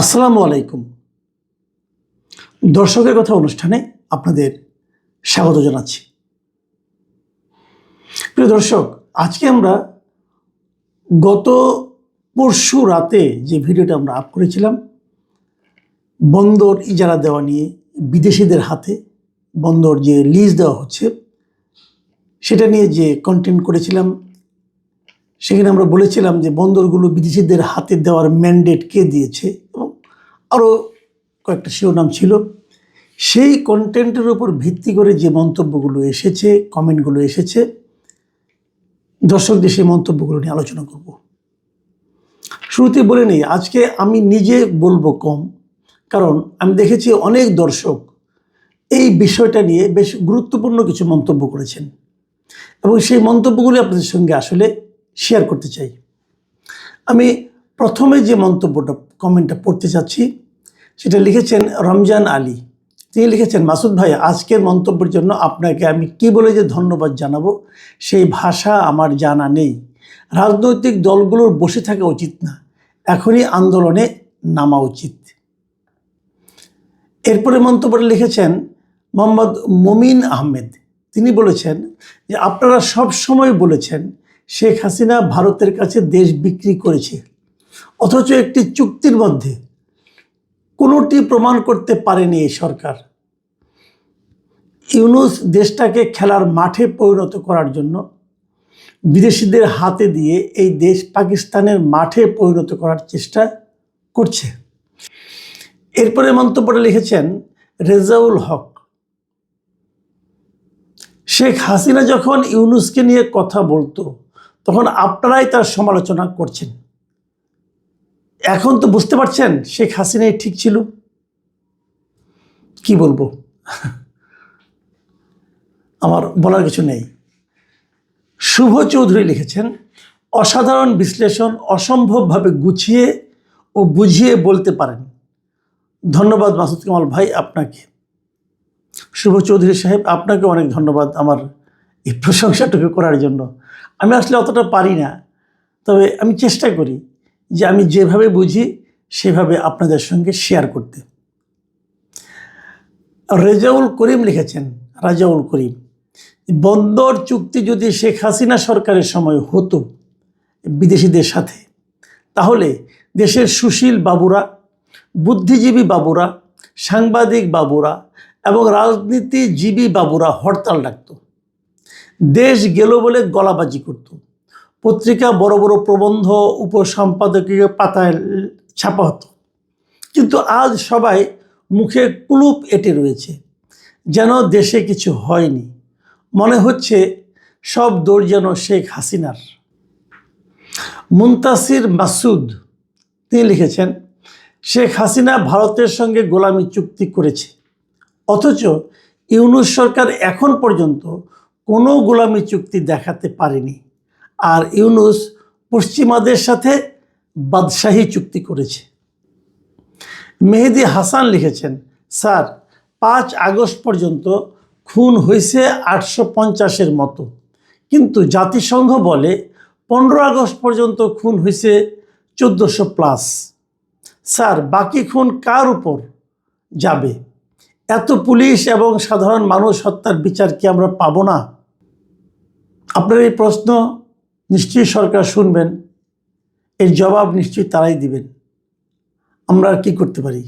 আসসালামু আলাইকুম। দর্শকের কথা অনুষ্ঠানে আপনাদের স্বাগত জানাচ্ছি। প্রিয় দর্শক, আজকে আমরা গত পরশু রাতে যে ভিডিওটা আমরা আপ করেছিলাম, বন্দর ইজারা দেওয়া নিয়ে বিদেশিদের হাতে বন্দর যে লিজ দেওয়া হচ্ছে, সেটা নিয়ে যে কন্টেন্ট করেছিলাম, সেখানে আমরা বলেছিলাম যে বন্দরগুলো বিদেশিদের হাতে দেওয়ার ম্যান্ডেট কে দিয়েছে আরও কয়েকটা শিরোনাম ছিল। সেই কন্টেন্টের উপর ভিত্তি করে যে মন্তব্যগুলো এসেছে কমেন্টগুলো এসেছে, দর্শকদের সেই মন্তব্যগুলো নিয়ে আলোচনা করব। শুরুতে বলে নেই, আজকে আমি নিজে বলব কম, কারণ আমি দেখেছি অনেক দর্শক এই বিষয়টা নিয়ে বেশ গুরুত্বপূর্ণ কিছু মন্তব্য করেছেন। এবং সেই মন্তব্যগুলি আপনাদের সঙ্গে আসলে শেয়ার করতে চাই। আমি প্রথমে যে মন্তব্যটা কমেন্টটা পড়তে চাচ্ছি, সেটা লিখেছেন রমজান আলী। তিনি লিখেছেন, মাসুদ ভাই, আজকের মন্তব্যের জন্য আপনাকে আমি কি বলে যে ধন্যবাদ জানাব? সেই ভাষা আমার জানা নেই। রাজনৈতিক দলগুলোর বসে থাকা উচিত না। এখনই আন্দোলনে নামা উচিত। এরপরে মন্তব্যটা লিখেছেন মোহাম্মদ মমিন আহমেদ। তিনি বলেছেন যে, আপনারা সব সময় বলেছেন শেখ হাসিনা ভারতের কাছে দেশ বিক্রি করেছে। অথচ একটি চুক্তির মধ্যে কোনোটি প্রমাণ করতে পারেনি এই সরকার। ইউনুস দেশটাকে খেলার মাঠে পরিণত করার জন্য বিদেশিদের হাতে দিয়ে এই দেশ পাকিস্তানের মাঠে পরিণত করার চেষ্টা করছে। এরপরে মন্তব্যটা লিখেছেন রেজাউল হক। শেখ হাসিনা যখন ইউনুসকে নিয়ে কথা বলতো, তখন আপনারাই তার সমালোচনা করছেন। এখন তো বুঝতে পারছেন, শেখ হাসিনাই ঠিক ছিল? কি বলব? আমার বলার কিছু নেই। শুভ চৌধুরী লিখেছেন, অসাধারণ বিশ্লেষণ অসম্ভবভাবে গুছিয়ে ও বুঝিয়ে বলতে পারেন। ধন্যবাদ মাসুদ কামাল ভাই আপনাকে। শুভ চৌধুরী সাহেব, আপনাকে অনেক ধন্যবাদ আমার এই প্রশংসাটুকু করার জন্য। আমি আসলে অতটা পারি না, তবে আমি চেষ্টা করি। যে আমি যেভাবে বুঝি, সেভাবে আপনাদের সঙ্গে শেয়ার করতে। রেজাউল করিম লিখেছেন, রাজাউল করিম, বন্দর চুক্তি যদি শেখ হাসিনা সরকারের সময় হতো বিদেশিদের সাথে, তাহলে দেশের সুশীল বাবুরা, বুদ্ধিজীবী বাবুরা, সাংবাদিক বাবুরা এবং রাজনীতিজীবী বাবুরা হরতাল ডাকত। দেশ গেল বলে গলাবাজি করত। পত্রিকা বড় বড় প্রবন্ধ উপসম্পাদকীয় পাতায় ছাপা হতো। কিন্তু আজ সবাই মুখে কুলুপ এঁটে রয়েছে, যেন দেশে কিছু হয়নি। মনে হচ্ছে সব দৌড় যেন শেখ হাসিনার। মুন্তাসির মাসুদ, তিনি লিখেছেন, শেখ হাসিনা ভারতের সঙ্গে গোলামি চুক্তি করেছে। অথচ ইউনুস সরকার এখন পর্যন্ত কোনো গোলামি চুক্তি দেখাতে পারেনি। আর ইউনুস পশ্চিমাদের সাথে বাদশাহী চুক্তি করেছে। মেহেদি হাসান লিখেছেন, স্যার, পাঁচ আগস্ট পর্যন্ত খুন হয়েছে আটশো পঞ্চাশের মতো। কিন্তু জাতিসংঘ বলে পনেরো আগস্ট পর্যন্ত খুন হয়েছে চোদ্দোশো প্লাস। স্যার, বাকি খুন কার উপর যাবে? এত পুলিশ এবং সাধারণ মানুষ হত্যার বিচার কি আমরা পাবো না? আপনার এই প্রশ্ন নিশ্চয়ই সরকার শুনবেন, এর জবাব নিশ্চয়ই তারাই দিবেন। আমরা আর কী করতে পারি?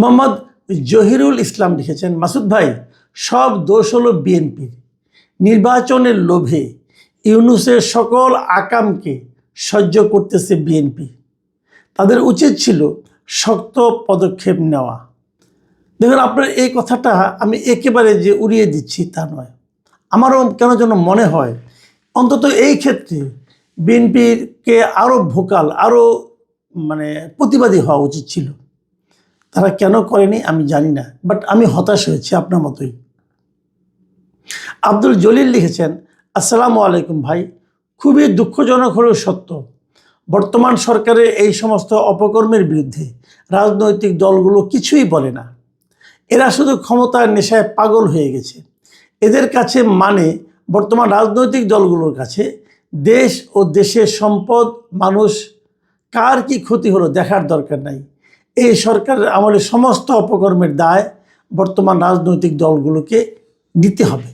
মোহাম্মদ জহিরুল ইসলাম লিখেছেন, মাসুদ ভাই, সব দোষ হলো বিএনপির। নির্বাচনের লোভে ইউনুসের সকল আকামকে সহ্য করতেছে বিএনপি। তাদের উচিত ছিল শক্ত পদক্ষেপ নেওয়া। দেখুন, আপনার এই কথাটা আমি একেবারে যে উড়িয়ে দিচ্ছি তা নয়। আমারও কেন যেন মনে হয় অন্তত এই ক্ষেত্রে বিএনপিকে আরও ভোকাল আরও মানে প্রতিবাদী হওয়া উচিত ছিল। তারা কেন করেনি আমি জানি না বাট আমি হতাশ হয়েছি আপনার মতোই। আব্দুল জলিল লিখেছেন, আসসালামু আলাইকুম ভাই, খুবই দুঃখজনক হলেও সত্য, বর্তমান সরকারের এই সমস্ত অপকর্মের বিরুদ্ধে রাজনৈতিক দলগুলো কিছুই বলে না। এরা শুধু ক্ষমতার নেশায় পাগল হয়ে গেছে। এদের কাছে মানে বর্তমান রাজনৈতিক দলগুলোর কাছে দেশ ও দেশের সম্পদ, মানুষ, কার কি ক্ষতি হলো দেখার দরকার নাই। এই সরকারের আমলে সমস্ত অপকর্মের দায় বর্তমান রাজনৈতিক দলগুলোকে নিতে হবে।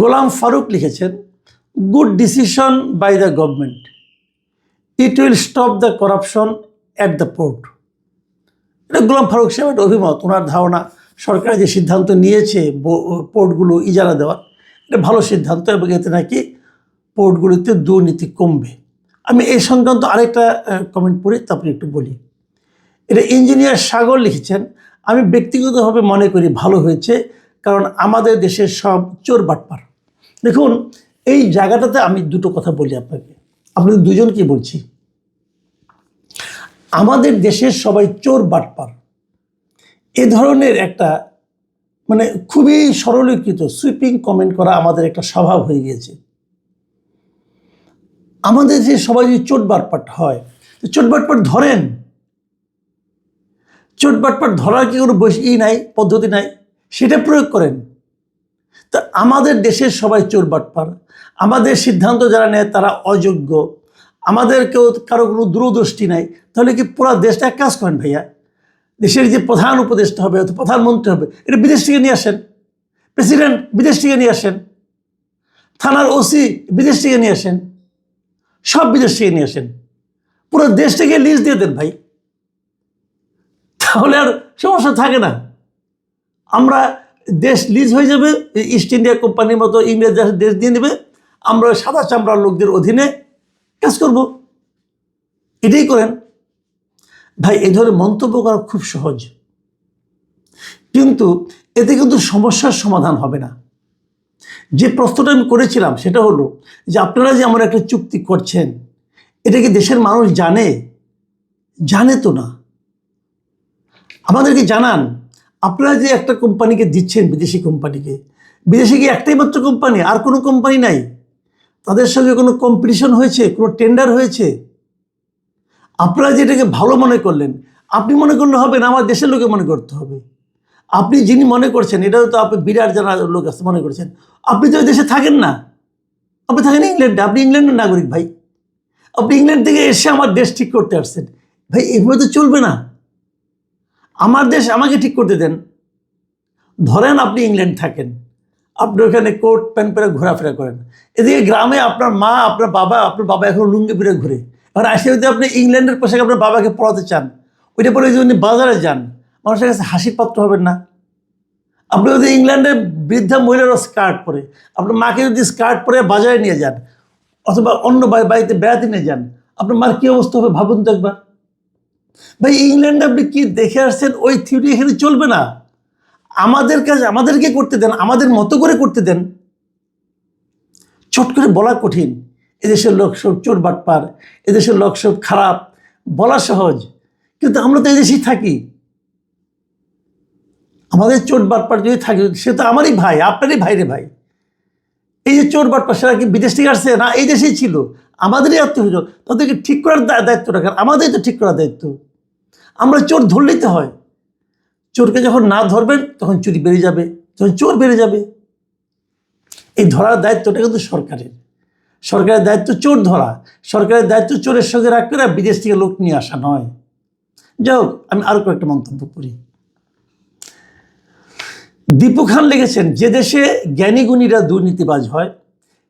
গোলাম ফারুক লিখেছেন good decision by the government it will stop the corruption at the port এটা গোলাম ফারুক সাহেব একটা অভিমত, ওনার ধারণা। সরকার যে সিদ্ধান্ত নিয়েছে পোর্টগুলো ইজারা দেওয়ার, এটা ভালো সিদ্ধান্ত এবং এতে নাকি পোর্টগুলিতে দুর্নীতি কমবে। আমি এই সংক্রান্ত আরেকটা কমেন্ট পড়ি তারপরে একটু বলি। এটা ইঞ্জিনিয়ার সাগর লিখেছেন, আমি ব্যক্তিগতভাবে মনে করি ভালো হয়েছে, কারণ আমাদের দেশের সব চোর বাটপার। দেখুন, এই জায়গাটাতে আমি দুটো কথা বলি আপনাকে। আপনাদের দুজনকে বলছি। আমাদের দেশের সবাই চোর বাটপার। এ ধরনের একটা মানে খুবই সরলীকৃত সুইপিং কমেন্ট করা আমাদের একটা স্বভাব হয়ে গিয়েছে। আমাদের যে সবাই যে চোট বাটপাট হয় চোট বাটপাট ধরেন। চোট বাটপাট ধরার কি কোনো বৈশ ই নাই, পদ্ধতি নাই? সেটা প্রয়োগ করেন। তা আমাদের দেশের সবাই চোর বাটপার আমাদের সিদ্ধান্ত যারা নেয় তারা অযোগ্য। আমাদের কেউ কারও কোনো দূরদৃষ্টি নাই। তাহলে কি পুরা দেশটা কাজ করেন ভাইয়া? দেশের যে প্রধান উপদেষ্টা হবে অথবা প্রধানমন্ত্রী হবে, এটা বিদেশ থেকে নিয়ে আসেন। প্রেসিডেন্ট বিদেশ থেকে নিয়ে আসেন। থানার ওসি বিদেশ থেকে নিয়ে আসেন। সব বিদেশ থেকে নিয়ে আসেন। পুরো দেশটাকে লিজ দিয়ে দেন ভাই। তাহলে আর সমস্যা থাকে না। আমরা দেশ লিজ হয়ে যাবে ইস্ট ইন্ডিয়া কোম্পানির মতো ইংরেজ দেশ দিয়ে নেবে। আমরা সাদা চামড়ার লোকদের অধীনে কাজ করব। এটাই করেন। ভাই, এ ধরনের মন্তব্য করা খুব সহজ। কিন্তু এতে কিন্তু সমস্যার সমাধান হবে না। যে প্রশ্নটা আমি করেছিলাম সেটা হলো যে আপনারা যে আমার একটা চুক্তি করছেন, এটা কি দেশের মানুষ জানে? জানে তো না। আমাদেরকে জানান, আপনারা যে একটা কোম্পানিকে দিচ্ছেন, বিদেশি কোম্পানিকে, বিদেশে কি একটাই মাত্র কোম্পানি, আর কোনো কোম্পানি নাই? তাদের সঙ্গে কোনো কম্পিটিশন হয়েছে, কোনো টেন্ডার হয়েছে? আপনারা যেটাকে ভালো মনে করলেন, আপনি মনে করলে হবে না, আমার দেশের লোকে মনে করতে হবে। আপনি যিনি মনে করছেন, এটাও তো আপনি বিরাট জানা লোক আছে মনে করছেন, আপনি তো দেশে থাকেন না। আপনি থাকেন ইংল্যান্ডে, আপনি ইংল্যান্ডের নাগরিক ভাই। আপনি ইংল্যান্ড থেকে এসে আমার দেশ ঠিক করতে আসছেন। ভাই, এভাবে তো চলবে না। আমার দেশ আমাকে ঠিক করতে দেন। ধরেন আপনি ইংল্যান্ড থাকেন, আপনি ওখানে কোট, প্যান্ট পরে ঘোরাফেরা করেন। এদিকে গ্রামে আপনার মা, আপনার বাবা আপনার বাবা এখন লুঙ্গি পরে ঘুরে। এবার আসে যদি আপনি ইংল্যান্ডের পোশাক আপনার বাবাকে পড়াতে চান, ওইটা পরে যদি উনি বাজারে যান, মানুষের কাছে হাসির পাত্র হবেন না। আপনি যদি ইংল্যান্ডের বৃদ্ধা মহিলারও স্কার্ট পরে, আপনার মাকে যদি স্কার্ট পরে বাজারে নিয়ে যান, অথবা অন্য বাড়িতে বেড়াতে নিয়ে যান, আপনার মার কী অবস্থা হবে ভাবুন তো একবার। ভাই, ইংল্যান্ডে আপনি কি দেখে আসছেন? ওই থিওরি এখানে চলবে না। আমাদের কাজ আমাদেরকে করতে দেন, আমাদের মতো করে করতে দেন। চট করে বলা কঠিন। এদেশের লোক সব চোর বাটপার, এদেশের লোক সব খারাপ, বলা সহজ। কিন্তু আমরা তো এদেশেই থাকি। আমাদের চোট বাটপার যদি থাকে, সে তো আমারই ভাই, আপনারই ভাই রে ভাই। এই যে চোর বাটপার সেটা কি বিদেশ থেকে আসছে? না, এই দেশেই ছিল। আমাদেরই আত্মীয় তাদেরকে ঠিক করার দায়িত্ব রাখার আমাদেরই তো ঠিক করার দায়িত্ব। আমরা চোর ধরলেই তো হয়। চোরকে যখন না ধরবেন, তখন চুরি বেড়ে যাবে, তখন চোর বেড়ে যাবে। এই ধরার দায়িত্বটা কিন্তু সরকারের। সরকারের দায়িত্ব চোর ধরা, সরকারের দায়িত্ব চোরের সঙ্গে রাখবে না বিদেশ থেকে লোক নিয়ে আসা নয়। যাই হোক, আমি আরও কয়েকটা মন্তব্য করি। দীপু খান লিখেছেন, যে দেশে জ্ঞানীগুণীরা দুর্নীতিবাজ হয়,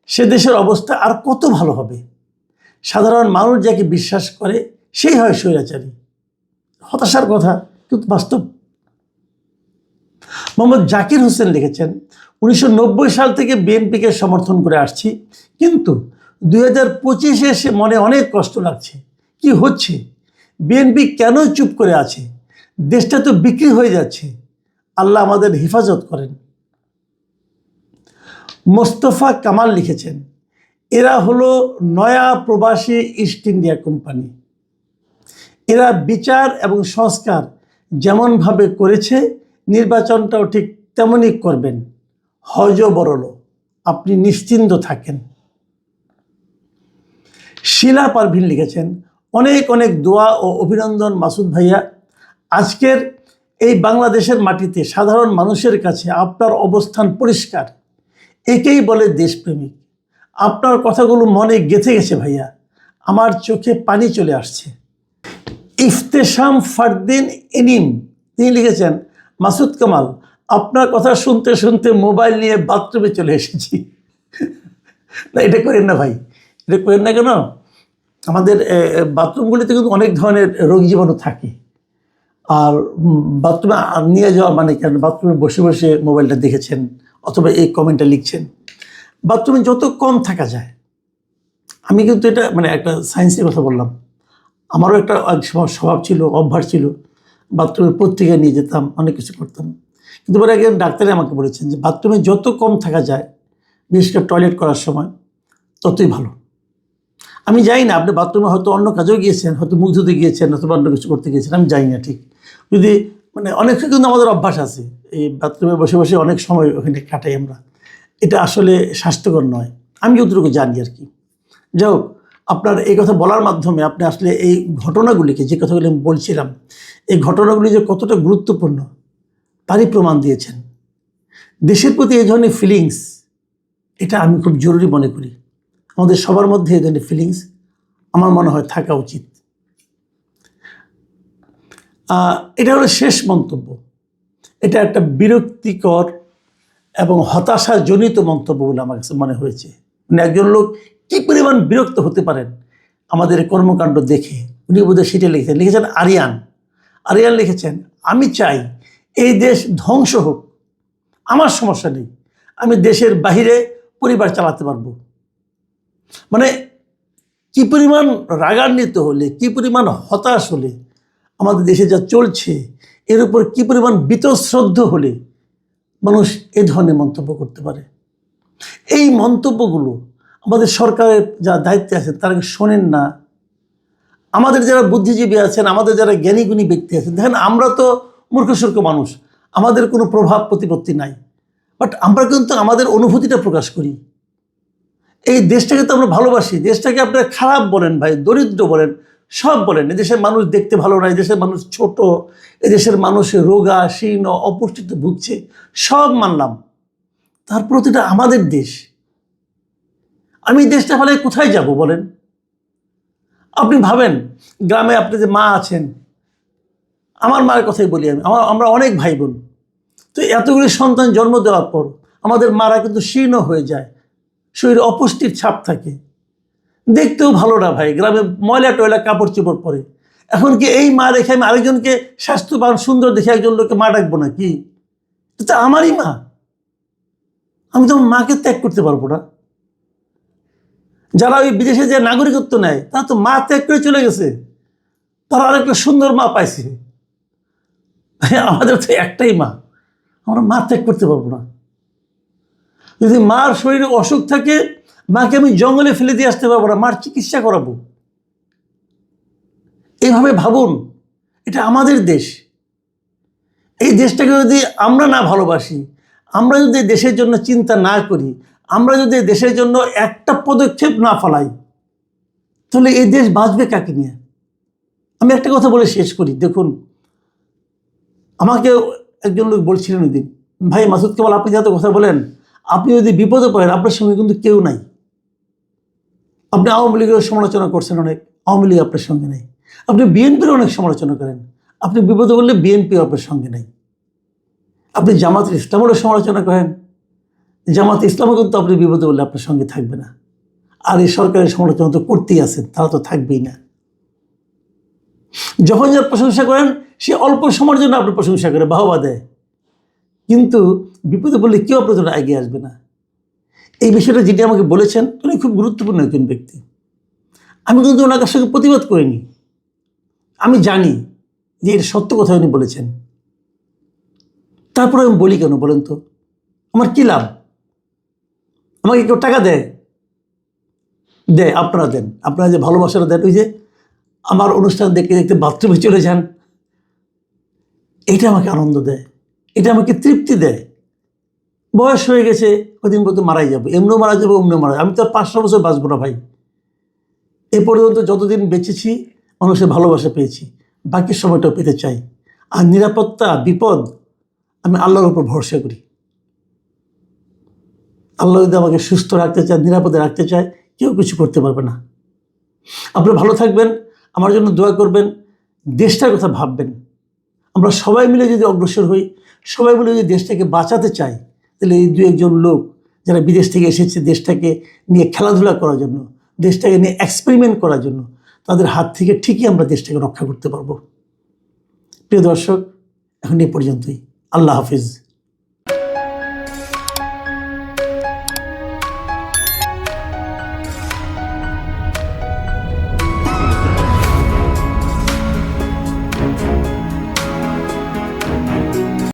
সে দেশের অবস্থা আর কত ভালো হবে? সাধারণ মানুষ যাকে বিশ্বাস করে, সেই হয় স্বৈরাচারী। হতাশার কথা, কিন্তু বাস্তব। মোহাম্মদ জাকির হোসেন লিখেছেন উনিশশো নব্বই সাল থেকে বিএনপিকে সমর্থন করে আসছি। কিন্তু দুই হাজার পঁচিশে এসে মনে অনেক কষ্ট লাগছে। কি হচ্ছে? বিএনপি কেন চুপ করে আছে? দেশটা তো বিক্রি হয়ে যাচ্ছে। আল্লাহ আমাদের হেফাজত করেন। মোস্তফা কামাল লিখেছেন, এরা হলো নয়া প্রবাসী ইস্ট ইন্ডিয়া কোম্পানি। এরা বিচার এবং সংস্কার যেমনভাবে করেছে, নির্বাচনটাও ঠিক তেমনই করবেন। হজ বরল আপনি নিশ্চিন্ত থাকেন। শিলা পারভিন লিখেছেন, অনেক অনেক দোয়া ও অভিনন্দন মাসুদ ভাইয়া। আজকের এই বাংলাদেশের মাটিতে সাধারণ মানুষের কাছে আপনার অবস্থান পরিষ্কার। একেই বলে দেশপ্রেমিক। আপনার কথাগুলো মনে গেঁথে গেছে ভাইয়া। আমার চোখে পানি চলে আসছে। ইফতেশাম ফারদিন ইনিম তিনি লিখেছেন, মাসুদ কামাল আপনার কথা শুনতে শুনতে মোবাইল নিয়ে বাথরুমে চলে এসেছি। না, এটা করেন না ভাই। এটা করেন না কেন? আমাদের বাথরুমগুলিতে কিন্তু অনেক ধরনের রোগ জীবাণু থাকে। আর বাথরুমে নিয়ে যাওয়া মানে কেন? বাথরুমে বসে বসে মোবাইলটা দেখেছেন অথবা এই কমেন্টটা লিখছেন। বাথরুমে যত কম থাকা যায়, আমি কিন্তু এটা মানে একটা সায়েন্সের কথা বললাম। আমারও একটা স্বভাব ছিল, অভ্যাস ছিল। বাথরুমে পত্রিকা নিয়ে যেতাম, অনেক কিছু করতাম। কিন্তু পরে একজন ডাক্তারে আমাকে বলেছেন যে বাথরুমে যত কম থাকা যায়, বিশেষ করে টয়লেট করার সময়, ততই ভালো। আমি জানি না, আপনি বাথরুমে হয়তো অন্য কাজেও গিয়েছেন, হয়তো মুখ ধুতে গিয়েছেন, অথবা অন্য কিছু করতে গিয়েছেন, আমি জানি না ঠিক। যদি মানে অনেক কিন্তু আমাদের অভ্যাস আছে, এই বাথরুমে বসে বসে অনেক সময় ওখানে কাটাই আমরা। এটা আসলে স্বাস্থ্যকর নয়। আমি যতটুকু জানি আর কি। যাই হোক, আপনার এই কথা বলার মাধ্যমে আপনি আসলে এই ঘটনাগুলিকে, যে কথাগুলি আমি বলছিলাম, এই ঘটনাগুলি যে কতটা গুরুত্বপূর্ণ তারই প্রমাণ দিয়েছেন। দেশের প্রতি এই ধরনের ফিলিংস এটা আমি খুব জরুরি মনে করি। আমাদের সবার মধ্যে এই ধরনের ফিলিংস আমার মনে হয় থাকা উচিত। এটা হলো শেষ মন্তব্য। এটা একটা বিরক্তিকর এবং হতাশাজনিত মন্তব্য বলে আমার কাছে মনে হয়েছে। মানে একজন লোক কী পরিমাণ বিরক্ত হতে পারেন আমাদের কর্মকাণ্ড দেখে। উনি বোধহয় সেটা লিখেছেন। লিখেছেন আরিয়ান। আরিয়ান লিখেছেন, আমি চাই এই দেশ ধ্বংস হোক। আমার সমস্যা নেই। আমি দেশের বাহিরে পরিবার চালাতে পারব। মানে কি পরিমাণ রাগান্বিত হলে, কি পরিমাণ হতাশ হলে, আমাদের দেশে যা চলছে, এর উপর কি পরিমাণ বীতশ্রদ্ধ হলে মানুষ এ ধরনের মন্তব্য করতে পারে? এই মন্তব্যগুলো আমাদের সরকারের যা দায়িত্বে আছে, তারা শোনেন না। আমাদের যারা বুদ্ধিজীবী আছেন, আমাদের যারা জ্ঞানীগুণী ব্যক্তি আছেন, দেখেন আমরা তো মূর্খসূর্খ মানুষ। আমাদের কোনো প্রভাব প্রতিপত্তি নাই। বাট আমরা কিন্তু আমাদের অনুভূতিটা প্রকাশ করি। এই দেশটাকে তো আমরা ভালোবাসি। দেশটাকে আপনারা খারাপ বলেন ভাই, দরিদ্র বলেন, সব বলেন। এদেশের মানুষ দেখতে ভালো না এদেশের মানুষ ছোট এদেশের মানুষের রোগা, শীর্ণ, অপুষ্টিতে ভুগছে, সব মানলাম। তার প্রতিটা আমাদের দেশ। আমি দেশটা ফেলে কোথায় যাব বলেন? আপনি ভাবেন, গ্রামে আপনি যে মা আছেন আমার মায়ের কথাই বলি আমি। আমার আমরা অনেক ভাই বোন তো এতগুলি সন্তান জন্ম দেওয়ার পর আমাদের মারা কিন্তু শীর্ণ হয়ে যায়। শরীরে অপুষ্টির ছাপ থাকে। দেখতেও ভালো না ভাই। গ্রামে ময়লা টয়লা, কাপড় চোপড় পরে। এখন কি এই মা রেখে আমি আরেকজনকে স্বাস্থ্যবান, সুন্দর দেখে একজন লোককে মা ডাকবো না কি তো আমারই মা। আমি তো মাকে ত্যাগ করতে পারব না। যারা ওই বিদেশে যে নাগরিকত্ব নেয়, তারা তো মা ত্যাগ করে চলে গেছে। তারা আরেকটা সুন্দর মা পাইছে। আমাদের তো একটাই মা। আমরা মা ত্যাগ করতে পারব না। যদি মার শরীরে অসুখ থাকে, মাকে আমি জঙ্গলে ফেলে দিয়ে আসতে পারব না, মার চিকিৎসা করাবো। এইভাবে ভাবুন, এটা আমাদের দেশ। এই দেশটাকে যদি আমরা না ভালোবাসি, আমরা যদি দেশের জন্য চিন্তা না করি, আমরা যদি দেশের জন্য একটা পদক্ষেপ না ফলাই, তাহলে এই দেশ বাঁচবে কাকে নিয়ে? আমি একটা কথা বলে শেষ করি, দেখুন। আমাকে একজন লোক বলছিলেন ওই ভাই মাসুদ কেবল আপনি যাতে কথা বলেন, আপনি যদি বিপদে পড়েন, আপনার সঙ্গে কিন্তু কেউ নাই। আপনি আওয়ামী লীগের সমালোচনা করছেন অনেক, আওয়ামী লীগ আপনার সঙ্গে নেই। আপনি বিএনপির অনেক সমালোচনা করেন, আপনি বিপদে বললে বিএনপি আপনার সঙ্গে নেই। আপনি জামাত ইসলামেরও সমালোচনা করেন, জামাত ইসলামও কিন্তু আপনি বিপদে বললে আপনার সঙ্গে থাকবে না। আর এই সরকারের সমালোচনা তো করতেই আছেন, তারা তো থাকবেই না। যখন যার প্রশংসা করেন সে অল্প সময়ের জন্য আপনার প্রশংসা করে, বাহবা দেয়। কিন্তু বিপদে বললে কেউ আপনার জন্য এগিয়ে আসবে না। এই বিষয়টা যেটি আমাকে বলেছেন, উনি খুব গুরুত্বপূর্ণ একজন ব্যক্তি। আমি কিন্তু ওনার সঙ্গে প্রতিবাদ করিনি। আমি জানি যে এটা সত্য কথা উনি বলেছেন। তারপরে আমি বলি কেন বলেন তো? আমার কী লাভ? আমাকে কেউ টাকা দেয়? দেয়, আপনারা দেন। আপনারা যে ভালোবাসাটা দেন, ওই যে আমার অনুষ্ঠান দেখতে দেখতে বাথরুমে চলে যান এটা আমাকে আনন্দ দেয়। এটা আমাকে তৃপ্তি দেয়। বয়স হয়ে গেছে, কদিন পর্যন্ত মারাই যাব। এমনিও মারা যাব, অমনিও মারা। আমি তো আর পাঁচশো বছর বাঁচবো না ভাই। এ পর্যন্ত যতদিন বেঁচেছি, মানুষের ভালোবাসা পেয়েছি। বাকি সময়টাও পেতে চাই। আর নিরাপত্তা, বিপদ, আমি আল্লাহর উপর ভরসা করি। আল্লাহ যদি আমাকে সুস্থ রাখতে চায়, নিরাপদে রাখতে চায়, কেউ কিছু করতে পারবে না। আপনি ভালো থাকবেন, আমার জন্য দোয়া করবেন, দেশটার কথা ভাববেন। আমরা সবাই মিলে যদি অগ্রসর হই, সবাই মিলে যদি দেশটাকে বাঁচাতে চাই, তাহলে এই দু একজন লোক যারা বিদেশ থেকে এসেছে দেশটাকে নিয়ে খেলাধুলা করার জন্য, দেশটাকে নিয়ে এক্সপেরিমেন্ট করার জন্য, তাদের হাত থেকে ঠিকই আমরা দেশটাকে রক্ষা করতে পারব। প্রিয় দর্শক, এখন এ পর্যন্তই। আল্লাহ হাফিজ।